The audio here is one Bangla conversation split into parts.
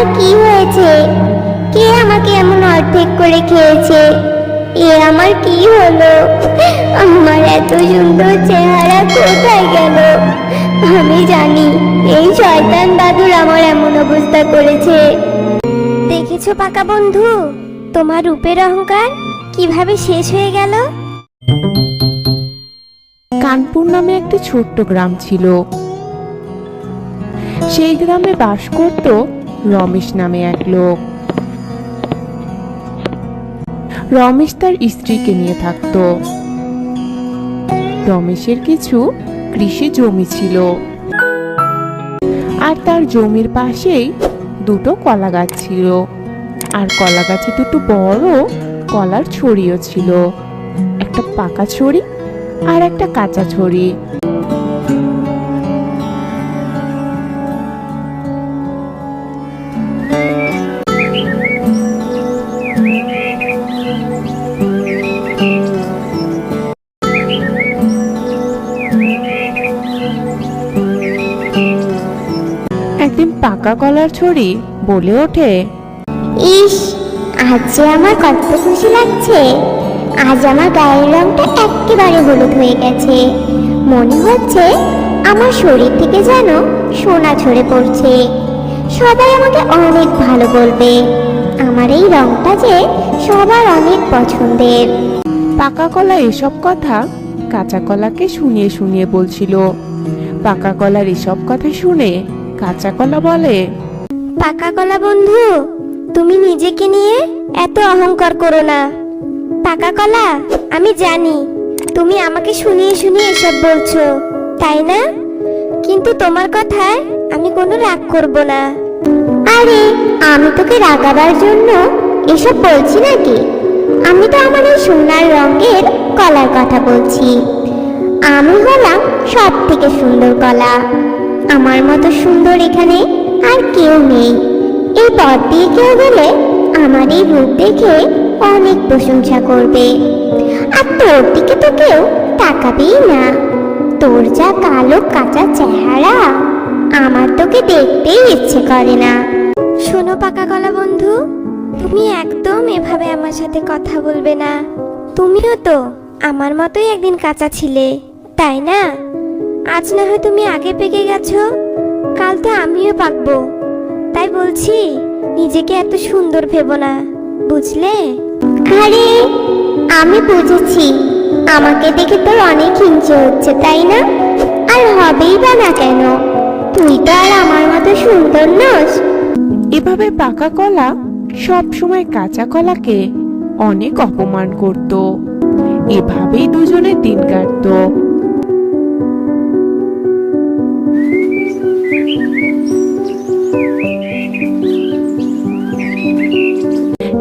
আমার কি হয়েছে? কে আমাকে এমন অর্ধেক করে খেয়েছে? এ আমার কি হলো? আমার এত সুন্দর চেহারা কোথায় গেল? আমি জানি এই শয়তান দাদুর আমার এমন অবস্থা করেছে। দেখেছ পাকা বন্ধু? তোমার রূপের অহংকার কীভাবে শেষ হয়ে গেল? কানপুর নামে একটি ছোট্ট গ্রাম ছিল। সেই গ্রামে বাস করত রমেশ নামে এক লোক। রমেশ তার স্ত্রীকে নিয়ে থাকত। রমেশের কিছু কৃষি জমি ছিল। আর তার জমির পাশেই দুটো কলা গাছ ছিল। আর কলা গাছে দুটো বড় কলার ছড়িও ছিল। একটা পাকা ছড়ি আর একটা কাঁচা ছড়ি। পাকা কলার ছড়ি বলে ওঠে। ইস আজ যে আমার কত খুশি লাগছে। আজ আমার গায়ের রংটা একেবারে হলুদ হয়ে গেছে। মনে হচ্ছে আমার শরীর থেকে যেন সোনা ঝরে পড়ছে। সবাই আমাকে অনেক ভালো বলবে। আমার এই রংটা যে সবার অনেক পছন্দের। পাকা কলা এসব কথা কাঁচা কলাকে শুনিয়ে শুনিয়ে বলছিল। পাকা কলার এসব কথা শুনে কাঁচা কলা বলে। পাকা কলা বন্ধু, তুমি নিজেকে নিয়ে এত অহংকার করো না। পাকা কলা আমি জানি, তুমি আমাকে শুনিয়ে শুনিয়ে এসব বলছো, তাই না? কিন্তু তোমার কথায় আমি কোনো রাগ করব না। আরে, আমি তোকে রাগাবার জন্য এসব বলছি নাকি? আমি তো আমার এই সোনার রঙের কলার কথা বলছি। আমি হলাম সব থেকে সুন্দর কলা। আমার মতো সুন্দর এখানে আর কেউ নেই। এই পথ দিয়ে কেউ গেলে আমার এই রূপ দেখে অনেক প্রশংসা করবে। আর তোর দিকে তো কেউ তাকাবেই না। তোর যা কালো কাঁচা চেহারা, আমার তোকে দেখতেই ইচ্ছে করে না। শোনো পাকা কলা বন্ধু, তুমি একদম এভাবে আমার সাথে কথা বলবে না। তুমিও তো আমার মতোই একদিন কাঁচা ছিলে, তাই না? আজ না হয় তুমি আগে পেকে গেছো? কাল তো আমিও পাকবো। তাই বলছি নিজেকে এত সুন্দর ভেবো না বুঝলে? আরে আমি বুঝেছি। আমাকে দেখে তোর অনেক হিংসে হচ্ছে তাই না? আর হবেই বা না কেন? তুই তো আর আমার মতো সুন্দর নস। এভাবে পাকা কলা সব সময় কাঁচা কলাকে অনেক অপমান করত। এভাবেই দুজনে দিন কাটতো।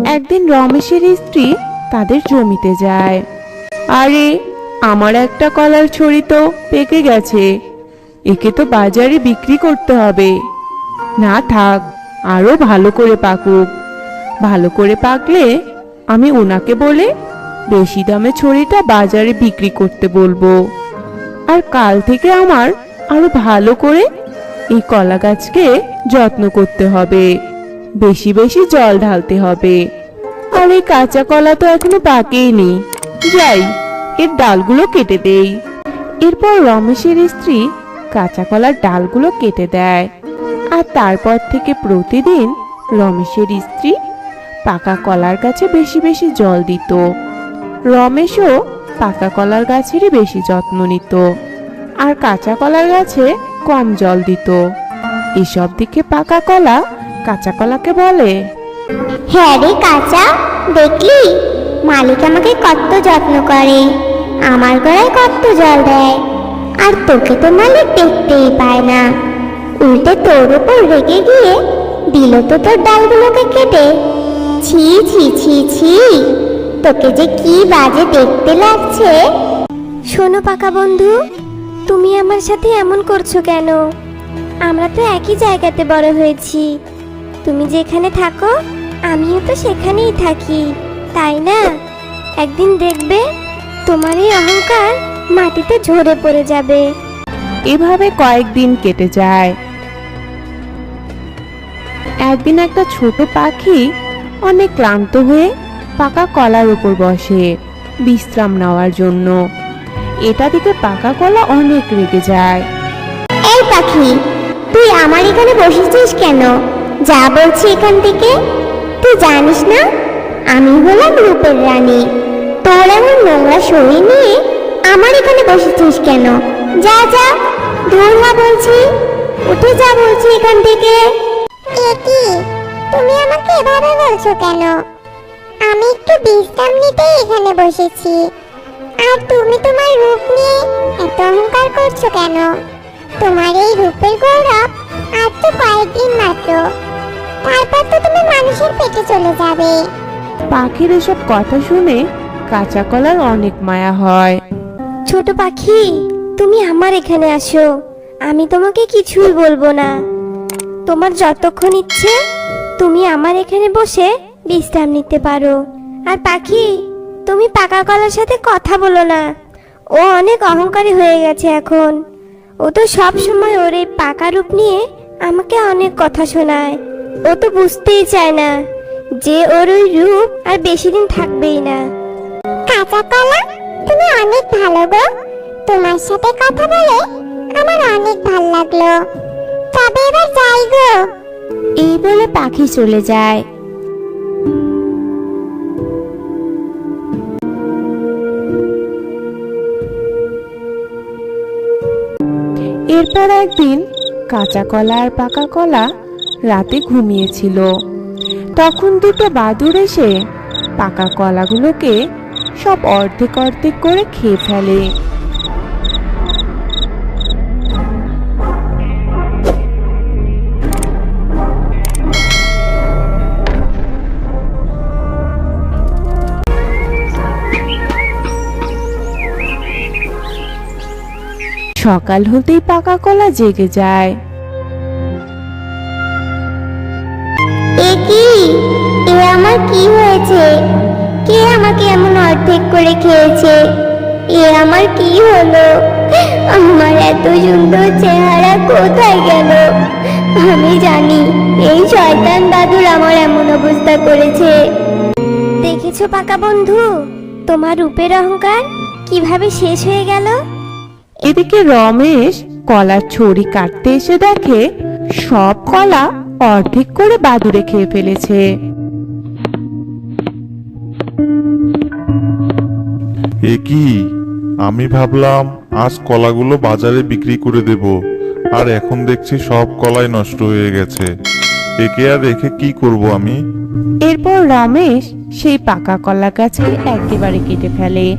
একদিন রমেশের স্ত্রী তাদের জমিতে যায়। আরে, আমার একটা কলার ছড়ি তো পেকে গেছে। একে তো বাজারে বিক্রি করতে হবে। না থাক, আরও ভালো করে পাকুক। ভালো করে পাকলে আমি ওনাকে বলে বেশি দামে ছড়িটা বাজারে বিক্রি করতে বলব। আর কাল থেকে আমার আরও ভালো করে এই কলা গাছকে যত্ন করতে হবে। বেশি বেশি জল ঢালতে হবে। আর এই কাঁচা কলা তো এখনও পাকেইনি যাই, এর ডালগুলো কেটে দেই। এরপর রমেশের স্ত্রী কাঁচা কলার ডালগুলো কেটে দেয়। আর তারপর থেকে প্রতিদিন রমেশের স্ত্রী পাকা কলার গাছে বেশি বেশি জল দিত। রমেশও পাকা কলার গাছেরই বেশি যত্ন নিত। আর কাঁচা কলার গাছে কম জল দিত। এসব দিকে পাকা কলা কাঁচা কলাকে বলে হ্যাঁ রে কাঁচা, দেখলি? মালিক আমাকে কত যত্ন করে, আমার গলায় কত জল দেয়। আর তোকে তো মালিক দেখতেই পায় না। উল্টে তোর উপর রেগে গিয়ে দিল তো তোর ডালগুলোকে কেটে। ছি ছি ছি ছি, তোকে যে কি বাজে দেখতে লাগছে। শোনো পাকা বন্ধু, তুমি আমার সাথে এমন করছ কেন? আমরা তো একই জায়গাতে বড় হয়েছি। তুমি যেখানে থাকো আমিও তো সেখানেই থাকি তাই না? একদিন দেখবে তোমার এই অহংকার মাটিতে ঝরে পড়ে যাবে। এভাবে কয়েকদিন কেটে যায়। একদিন একটা ছোট পাখি অনেক ক্লান্ত হয়ে পাকা কলার উপর বসে বিশ্রাম নেওয়ার জন্য। এটা দিকে পাকা কলা অনেক রেগে যায়। এই পাখি তুই আমার এখানে বসেছিস কেন? যা বলছি এখান থেকে তুই জানিস না? আমি হলাম রূপের রানী। তোর এমন নোংরা শরীর নিয়ে আমার এখানে বসেছিস কেন? যা যা। হা বলছি। উঠে যা বলছি এখান থেকে। কি? তুমি আমাকে এভাবে বলছো কেন? আমি একটু বিশ্রাম নিতেই এখানে বসেছি। আর তুমি তোমার রূপ নিয়ে এত অহংকার করছ কেন? তোমার এই রূপের গৌরব আর তো কয়েকদিন মাত্র। তারপর মানুষের পেটে চলে যাবে। পাখির এসব কথা শুনে কাঁচা কলার অনেক মায়া হয়। ছোট পাখি তুমি আমার এখানে আসো। আমি তোমাকে কিছুই বলব না। তোমার যতক্ষণ ইচ্ছে তুমি আমার এখানে বসে বিশ্রাম নিতে পারো। আর পাখি তুমি পাকা কলার সাথে কথা বলো না। ও অনেক অহংকারী হয়ে গেছে এখন। ও তো সব সময় ওর এই পাকা রূপ নিয়ে আমাকে অনেক কথা শোনায়। ও তো বুঝতেই চায় না যে ওর ওই রূপ আর বেশি দিন থাকবেই না। কাঁচা কলা তুমি অনেক ভালো গো। তোমার সাথে কথা বলে আমার অনেক ভালো লাগল। তবে এবার যাই গো। এই বলে পাখি চলে যায়। এরপর একদিন কাঁচা কলা আর পাকা কলা রাতে ঘুমিয়েছিল। তখন দুটো বাদুর এসে পাকা কলাগুলোকে সব অর্ধেক অর্ধেক করে খেয়ে ফেলে। সকাল হতেই পাকা কলা জেগে যায়। কি? এ আমার কি হয়েছে? কে আমাকে এমন অর্ধেক করে খেয়েছে? এ আমার কি হলো? আমার এত সুন্দর চেহারা কোথায় গেল? আমি জানি এই শয়তান দাদুর আমার এমন অবস্থা করেছে। দেখেছ পাকা বন্ধু তোমার রূপের অহংকার কীভাবে শেষ হয়ে গেল? এদিকে রমেশ কলার ছড়ি কাটতে এসে দেখে সব কলা অর্ধেক করে বাদুড়ে খেয়ে ফেলেছে। এ কি? আমি ভাবলাম আজ কলাগুলো বাজারে বিক্রি করে দেব আর এখন দেখছি সব কলাই নষ্ট হয়ে গেছে। একে আর রেখে কি করব আমি? এরপর রমেশ সেই পাকা কলা গাছকে একেবারে কেটে ফেলে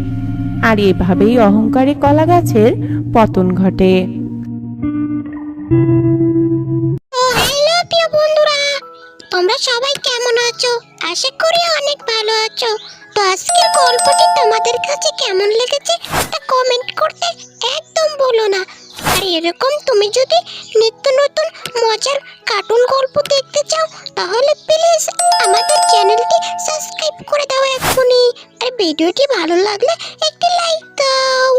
আর এভাবেই অহংকারী কলা গাছের পতন ঘটে। আছো? আশা করি অনেক ভালো আছো। তো আজকের গল্পটি তোমাদের কাছে কেমন লেগেছে তা কমেন্ট করতে একদম বলো না। আর এরকম তুমি যদি নিত্য নতুন মজার কার্টুন গল্প দেখতে চাও, তাহলে প্লিজ আমাদের চ্যানেলটি সাবস্ক্রাইব করে দাও এখনই আর ভিডিওটি ভালো লাগলে একটি লাইক দাও।